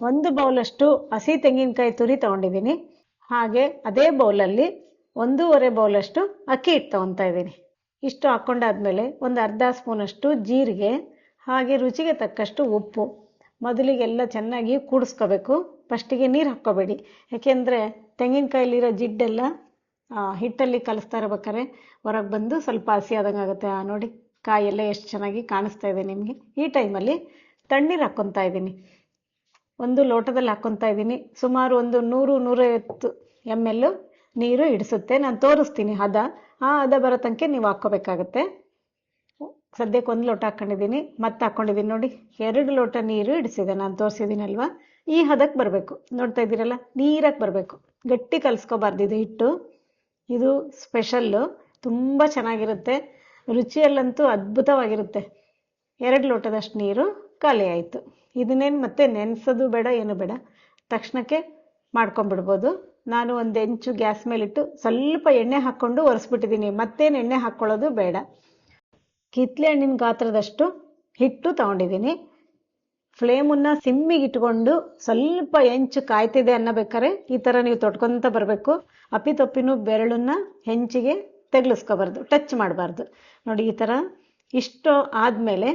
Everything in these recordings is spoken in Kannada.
ಒಂದು ಬೌಲಷ್ಟು ಹಸಿ ತೆಂಗಿನಕಾಯಿ ತುರಿ ತಗೊಂಡಿದ್ದೀನಿ. ಹಾಗೆ ಅದೇ ಬೌಲಲ್ಲಿ ಒಂದೂವರೆ ಬೌಲಷ್ಟು ಅಕ್ಕಿ ಹಿಟ್ಟು ತೊಗೊತಾ ಇದ್ದೀನಿ. ಇಷ್ಟು ಹಾಕ್ಕೊಂಡಾದ್ಮೇಲೆ ಒಂದು ಅರ್ಧ ಸ್ಪೂನಷ್ಟು ಜೀರಿಗೆ, ಹಾಗೆ ರುಚಿಗೆ ತಕ್ಕಷ್ಟು ಉಪ್ಪು. ಮೊದಲಿಗೆಲ್ಲ ಚೆನ್ನಾಗಿ ಕೂಡಿಸ್ಕೋಬೇಕು. ಫಸ್ಟಿಗೆ ನೀರು ಹಾಕ್ಕೋಬೇಡಿ. ಯಾಕೆಂದರೆ ತೆಂಗಿನಕಾಯಲ್ಲಿರೋ ಜಿಡ್ಡೆಲ್ಲ ಹಿಟ್ಟಲ್ಲಿ ಕಲಿಸ್ತಾ ಇರ್ಬೇಕಾದ್ರೆ ಹೊರಗೆ ಬಂದು ಸ್ವಲ್ಪ ಹಸಿ ಆದಂಗೆ ಆಗುತ್ತೆ. ನೋಡಿ ನೋಡಿ ಕಾಯೆಲ್ಲ ಎಷ್ಟು ಚೆನ್ನಾಗಿ ಕಾಣಿಸ್ತಾ ಇದೆ ನಿಮಗೆ. ಈ ಟೈಮಲ್ಲಿ ತಣ್ಣೀರು ಹಾಕ್ಕೊತಾ ಇದ್ದೀನಿ. ಒಂದು ಲೋಟದಲ್ಲಿ ಹಾಕ್ಕೊತಾ ಇದ್ದೀನಿ. ಸುಮಾರು ಒಂದು ನೂರು, ನೂರೈವತ್ತು ಎಂ ಎಲ್ ನೀರು ಹಿಡಿಸುತ್ತೆ ನಾನು ತೋರಿಸ್ತೀನಿ ಹದ. ಆ ಹದ ಬರೋ ತನಕ ನೀವು ಹಾಕ್ಕೋಬೇಕಾಗತ್ತೆ. ಸದ್ಯಕ್ಕೆ ಒಂದು ಲೋಟ ಹಾಕ್ಕೊಂಡಿದ್ದೀನಿ ಮತ್ತೆ ಹಾಕ್ಕೊಂಡಿದ್ದೀನಿ ನೋಡಿ. ಎರಡು ಲೋಟ ನೀರು ಹಿಡಿಸಿದೆ ನಾನು ತೋರಿಸಿದ್ದೀನಲ್ವಾ? ಈ ಹದಕ್ಕೆ ಬರಬೇಕು. ನೋಡ್ತಾ ಇದ್ದೀರಲ್ಲ? ನೀರಾಗಿ ಬರಬೇಕು. ಗಟ್ಟಿ ಕಲಿಸ್ಕೋಬಾರ್ದು ಇದು ಹಿಟ್ಟು. ಇದು ಸ್ಪೆಷಲ್ಲು ತುಂಬ ಚೆನ್ನಾಗಿರುತ್ತೆ. ರುಚಿಯಲ್ಲಂತೂ ಅದ್ಭುತವಾಗಿರುತ್ತೆ. ಎರಡು ಲೋಟದಷ್ಟು ನೀರು ಖಾಲಿ ಆಯಿತು. ಇದನ್ನೇನು ಮತ್ತೆ ನೆನೆಸೋದು ಬೇಡ, ಏನು ಬೇಡ. ತಕ್ಷಣಕ್ಕೆ ಮಾಡ್ಕೊಂಬಿಡ್ಬೋದು ನಾನು ಒಂದು ಹೆಂಚು ಗ್ಯಾಸ್ ಮೇಲಿಟ್ಟು ಸ್ವಲ್ಪ ಎಣ್ಣೆ ಹಾಕ್ಕೊಂಡು ಒರೆಸ್ಬಿಟ್ಟಿದ್ದೀನಿ ಮತ್ತೇನು ಎಣ್ಣೆ ಹಾಕ್ಕೊಳ್ಳೋದು ಬೇಡ. ಕಿತ್ಲೆ ಹಣ್ಣಿನ ಗಾತ್ರದಷ್ಟು ಹಿಟ್ಟು ತಗೊಂಡಿದ್ದೀನಿ ಫ್ಲೇಮನ್ನು ಸಿಮ್ಮಿಗೆ ಇಟ್ಕೊಂಡು ಸ್ವಲ್ಪ ಹೆಂಚು ಕಾಯ್ತಿದೆ ಅನ್ನಬೇಕಾರೆ ಈ ಥರ ನೀವು ತೊಟ್ಕೊತ ಬರಬೇಕು. ಅಪ್ಪಿತಪ್ಪಿನೂ ಬೆರಳನ್ನ ಹೆಂಚಿಗೆ ತೆಗ್ಲಿಸ್ಕೋಬಾರ್ದು, ಟಚ್ ಮಾಡಬಾರ್ದು. ನೋಡಿ ಈ ಥರ ಇಷ್ಟು ಆದಮೇಲೆ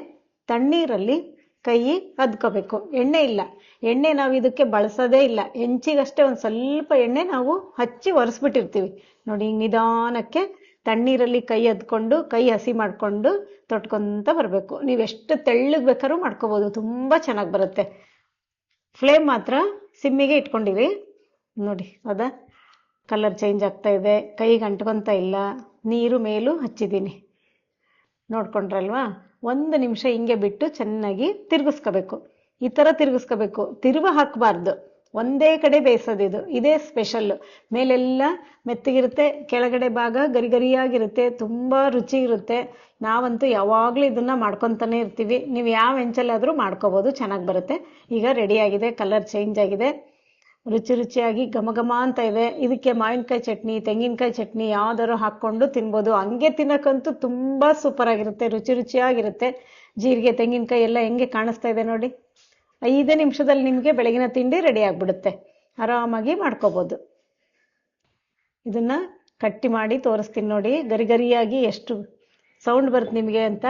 ತಣ್ಣೀರಲ್ಲಿ ಕೈ ಅದ್ಕೋಬೇಕು. ಎಣ್ಣೆ ಇಲ್ಲ. ಎಣ್ಣೆ ನಾವು ಇದಕ್ಕೆ ಬಳಸೋದೇ ಇಲ್ಲ. ಹೆಂಚಿಗಷ್ಟೇ ಒಂದು ಸ್ವಲ್ಪ ಎಣ್ಣೆ ನಾವು ಹಚ್ಚಿ ಒರೆಸ್ಬಿಟ್ಟಿರ್ತೀವಿ. ನೋಡಿ ಹಿಂಗೆ ನಿಧಾನಕ್ಕೆ ತಣ್ಣೀರಲ್ಲಿ ಕೈ ಅದ್ಕೊಂಡು, ಕೈ ಹಸಿ ಮಾಡಿಕೊಂಡು ತೊಟ್ಕೊಂತ ಬರಬೇಕು. ನೀವು ಎಷ್ಟು ತೆಳ್ಳಗೆ ಬೇಕಾದ್ರೂ ಮಾಡ್ಕೋಬೋದು. ತುಂಬ ಚೆನ್ನಾಗಿ ಬರುತ್ತೆ. ಫ್ಲೇಮ್ ಮಾತ್ರ ಸಿಮ್ಮಿಗೆ ಇಟ್ಕೊಂಡಿರಿ. ನೋಡಿ ಹೌದಾ ಕಲರ್ ಚೇಂಜ್ ಆಗ್ತಾ ಇದೆ. ಕೈಗೆ ಅಂಟ್ಕೊತ ಇಲ್ಲ. ನೀರು ಮೇಲೂ ಹಚ್ಚಿದ್ದೀನಿ. ನೋಡ್ಕೊಂಡ್ರಲ್ವಾ? ಒಂದು ನಿಮಿಷ ಹಿಂಗೆ ಬಿಟ್ಟು ಚೆನ್ನಾಗಿ ತಿರುಗಿಸ್ಕೋಬೇಕು. ಈ ಥರ ತಿರುಗಿಸ್ಕೋಬೇಕು. ತಿರುವ ಹಾಕಬಾರ್ದು. ಒಂದೇ ಕಡೆ ಬೇಯಿಸೋದಿದು ಇದೇ. ಸ್ಪೆಷಲ್ಲು. ಮೇಲೆಲ್ಲ ಮೆತ್ತಗಿರುತ್ತೆ, ಕೆಳಗಡೆ ಭಾಗ ಗರಿ ಗರಿಯಾಗಿರುತ್ತೆ ತುಂಬ ರುಚಿ ಇರುತ್ತೆ. ನಾವಂತೂ ಯಾವಾಗಲೂ ಇದನ್ನು ಮಾಡ್ಕೊತಾನೆ ಇರ್ತೀವಿ. ನೀವು ಯಾವ ಹೆಂಚಲ್ಲಾದರೂ ಮಾಡ್ಕೋಬೋದು, ಚೆನ್ನಾಗಿ ಬರುತ್ತೆ. ಈಗ ರೆಡಿಯಾಗಿದೆ ಕಲರ್ ಚೇಂಜ್ ಆಗಿದೆ. ರುಚಿ ರುಚಿಯಾಗಿ ಘಮ ಘಮ ಅಂತ ಇದೆ ಇದಕ್ಕೆ ಮಾವಿನಕಾಯಿ ಚಟ್ನಿ, ತೆಂಗಿನಕಾಯಿ ಚಟ್ನಿ ಯಾವ್ದಾದ್ರು ಹಾಕ್ಕೊಂಡು ತಿನ್ಬೋದು. ಹಂಗೆ ತಿನ್ನಕ್ಕಂತೂ ತುಂಬ ಸೂಪರ್ ಆಗಿರುತ್ತೆ, ರುಚಿ ರುಚಿಯಾಗಿರುತ್ತೆ. ಜೀರಿಗೆ, ತೆಂಗಿನಕಾಯಿ ಎಲ್ಲ ಹೆಂಗೆ ಕಾಣಿಸ್ತಾ ಇದೆ ನೋಡಿ. ಐದೇ ನಿಮಿಷದಲ್ಲಿ ನಿಮಗೆ ಬೆಳಗಿನ ತಿಂಡಿ ರೆಡಿ ಆಗಿಬಿಡುತ್ತೆ. ಆರಾಮಾಗಿ ಮಾಡ್ಕೋಬೋದು. ಇದನ್ನ ಕಟ್ಟಿ ಮಾಡಿ ತೋರಿಸ್ತೀನಿ ನೋಡಿ. ಗರಿ ಗರಿಯಾಗಿ ಎಷ್ಟು ಸೌಂಡ್ ಬರುತ್ತೆ ನಿಮಗೆ ಅಂತ.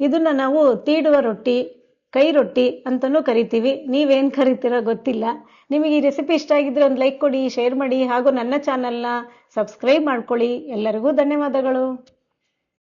ಇದನ್ನ ನಾವು ತೀಡುವ ರೊಟ್ಟಿ ಕೈ ರೊಟ್ಟಿ ಅಂತಲೂ ಕರಿತೀವಿ. ನೀವೇನು ಕರಿತೀರೋ ಗೊತ್ತಿಲ್ಲ. ನಿಮಗೆ ಈ ರೆಸಿಪಿ ಇಷ್ಟ ಆಗಿದ್ರೆ ಒಂದು ಲೈಕ್ ಕೊಡಿ ಶೇರ್ ಮಾಡಿ ಹಾಗೂ ನನ್ನ ಚಾನಲ್ನ ಸಬ್ಸ್ಕ್ರೈಬ್ ಮಾಡ್ಕೊಳ್ಳಿ. ಎಲ್ಲರಿಗೂ ಧನ್ಯವಾದಗಳು.